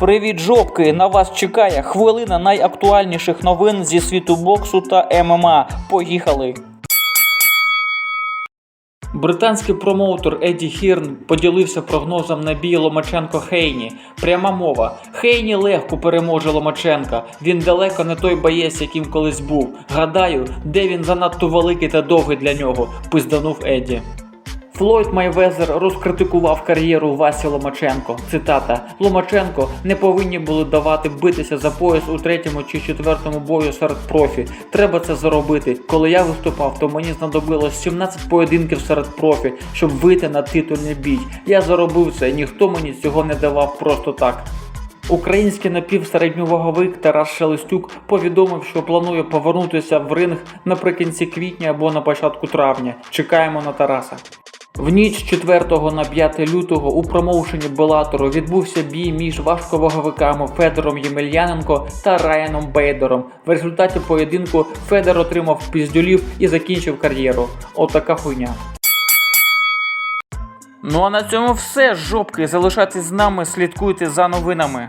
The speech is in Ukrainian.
Привіт, жопки! На вас чекає хвилина найактуальніших новин зі світу боксу та ММА. Поїхали! Британський промоутер Еді Хірн поділився прогнозом на бій Ломаченко Хейні. Пряма мова. Хейні легко переможе Ломаченка. Він далеко не той боєць, яким колись був. Гадаю, де він занадто великий та довгий для нього, пизданув Еді. Флойд Майвезер розкритикував кар'єру Васі Ломаченко. Цитата: Ломаченко не повинні були давати битися за пояс у третьому чи четвертому бою серед профі. Треба це заробити. Коли я виступав, то мені знадобилось 17 поєдинків серед профі, щоб вийти на титульний бій. Я заробив це, ніхто мені цього не давав просто так. Український напівсередньоваговик Тарас Шелестюк повідомив, що планує повернутися в ринг наприкінці квітня або на початку травня. Чекаємо на Тараса. В ніч 4 на 5 лютого у промоушені Белатору відбувся бій між важковаговиками Федором Ємельяненко та Райаном Бейдером. В результаті поєдинку Федор отримав піздюлів і закінчив кар'єру. Отака хуйня. Ну а на цьому все, жопки. Залишайтесь з нами, слідкуйте за новинами.